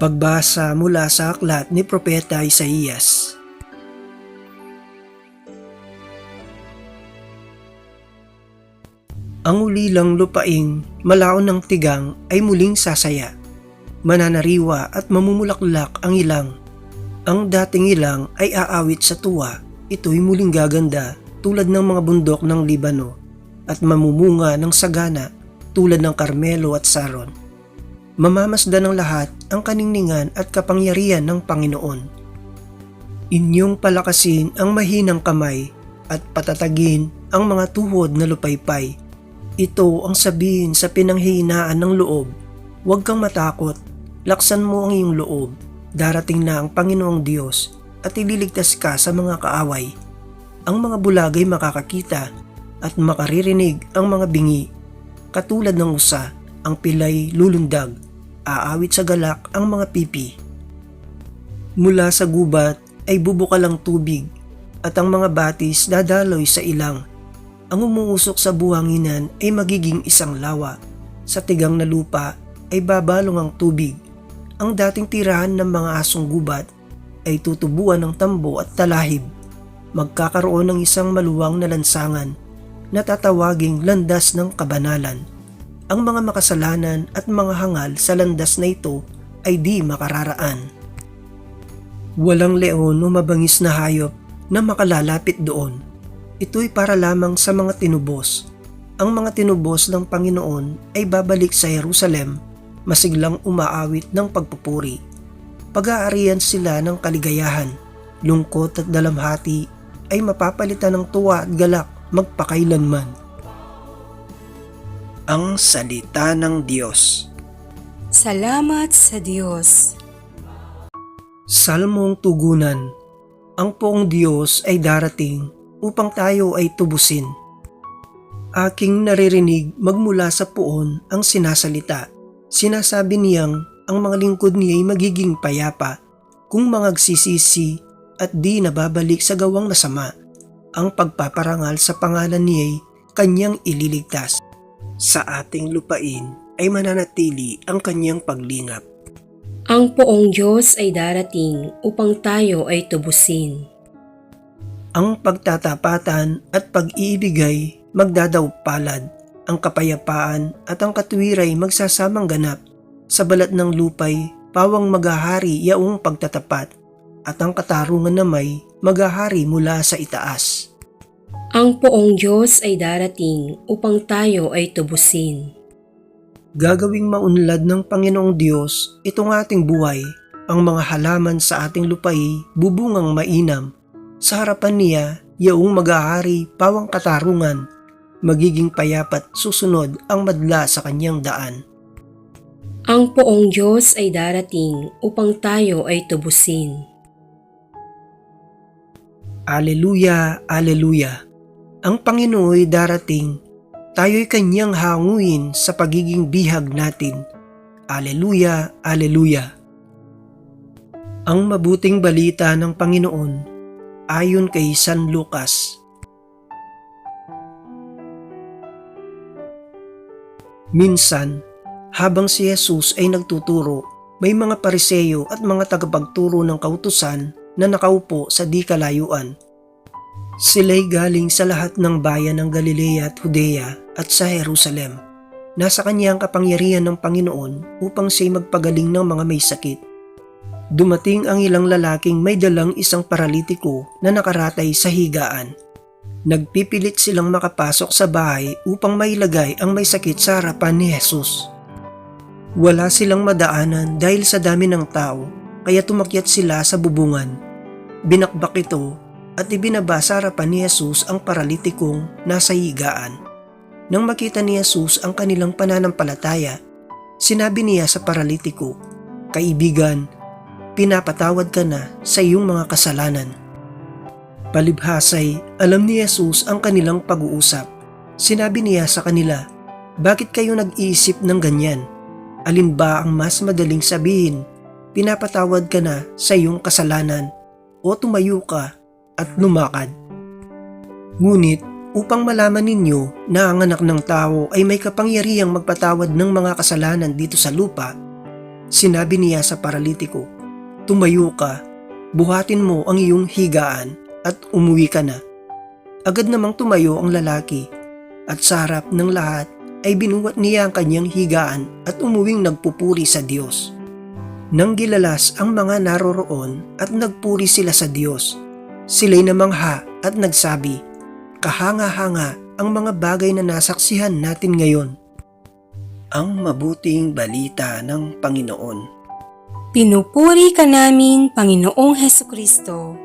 Pagbasa mula sa aklat ni Propeta Isaías. Ang ulilang lupaing malaon ng tigang ay muling sasaya. Mananariwa at mamumulaklak ang ilang. Ang dating ilang ay aawit sa tuwa. Ito'y muling gaganda tulad ng mga bundok ng Libano at mamumunga ng sagana tulad ng Carmelo at Saron. Mamamasdan ng lahat ang kaningningan at kapangyarihan ng Panginoon. Inyong palakasin ang mahinang kamay at patatagin ang mga tuhod na lupaypay. Ito ang sabihin sa pinanghihinaan ng loob. Huwag kang matakot, laksan mo ang iyong loob. Darating na ang Panginoong Diyos at ililigtas ka sa mga kaaway. Ang mga bulagay makakakita at makaririnig ang mga bingi. Katulad ng usa, ang pilay lulundag, aawit sa galak ang mga pipi. Mula sa gubat ay bubukal ang tubig at ang mga batis dadaloy sa ilang. Ang umuusok sa buhanginan ay magiging isang lawa. Sa tigang na lupa ay babalong ang tubig. Ang dating tirahan ng mga asong gubat ay tutubuan ng tambo at talahib. Magkakaroon ng isang maluwang na lansangan na tatawaging landas ng kabanalan. Ang mga makasalanan at mga hangal sa landas na ito ay di makararaan. Walang leon o mabangis na hayop na makalalapit doon. Ito'y para lamang sa mga tinubos. Ang mga tinubos ng Panginoon ay babalik sa Jerusalem, masiglang umaawit ng pagpupuri. Pag-aarian sila ng kaligayahan, lungkot at dalamhati ay mapapalitan ng tuwa at galak magpakailanman. Ang Salita ng Diyos Salamat sa Diyos. Salmong Tugunan Ang poong Diyos ay darating upang tayo ay tubusin. Aking naririnig magmula sa puon ang sinasalita. Sinasabi niyang ang mga lingkod niya ay magiging payapa kung mangagsisisi at di nababalik sa gawang masama. Ang pagpaparangal sa pangalan niya ay kanyang ililigtas. Sa ating lupain ay mananatili ang kanyang paglingap. Ang poong Diyos ay darating upang tayo ay tubusin. Ang pagtatapatan at magdadaw palad. Ang kapayapaan at ang katwiray magsasamang ganap. Sa balat ng lupay, pawang magahari yaong pagtatapat at ang katarungan na may magahari mula sa itaas. Ang poong Diyos ay darating upang tayo ay tubusin. Gagawing maunlad ng Panginoong Diyos itong ating buhay. Ang mga halaman sa ating lupay bubungang mainam. Sa harapan niya, yaong mag-ahari pawang katarungan. Magiging payapat susunod ang madla sa kanyang daan. Ang poong Diyos ay darating upang tayo ay tubusin. Aleluya, Aleluya. Ang Panginooy darating, tayo'y kanyang hanguin sa pagiging bihag natin. Aleluya, Aleluya. Ang mabuting balita ng Panginoon ayon kay San Lucas. Minsan, habang si Jesus ay nagtuturo, may mga pariseyo at mga tagapagturo ng kautusan na nakaupo sa di kalayuan. Sila'y galing sa lahat ng bayan ng Galilea at Judea at sa Jerusalem. Nasa kanya ang kapangyarihan ng Panginoon upang siya'y magpagaling ng mga may sakit. Dumating ang ilang lalaking may dalang isang paralitiko na nakaratay sa higaan. Nagpipilit silang makapasok sa bahay upang mailagay ang may sakit sa harapan ni Jesus. Wala silang madaanan dahil sa dami ng tao kaya tumakyat sila sa bubungan. Binakbak ito at ibinaba sa ni Jesus ang paralitikong nasa higaan. Nang makita ni Jesus ang kanilang pananampalataya, sinabi niya sa paralitiko, Kaibigan, pinapatawad ka na sa iyong mga kasalanan. Palibhasay, alam ni Jesus ang kanilang pag-uusap. Sinabi niya sa kanila, Bakit kayo nag-iisip ng ganyan? Alin ba ang mas madaling sabihin? Pinapatawad ka na sa iyong kasalanan o tumayo ka at lumakad. Ngunit upang malaman ninyo na ang anak ng tao ay may kapangyarihang magpatawad ng mga kasalanan dito sa lupa, Sinabi niya sa paralitiko, Tumayo ka, buhatin mo ang iyong higaan at umuwi ka na. Agad namang tumayo ang lalaki at sa harap ng lahat ay binuhat niya ang kanyang higaan at umuwing nagpupuri sa Diyos. Nang gilalas ang mga naroroon at nagpuri sila sa Diyos, sila'y namangha at nagsabi, Kahanga-hanga ang mga bagay na nasaksihan natin ngayon. Ang mabuting balita ng Panginoon. Pinupuri ka namin, Panginoong Heso Kristo.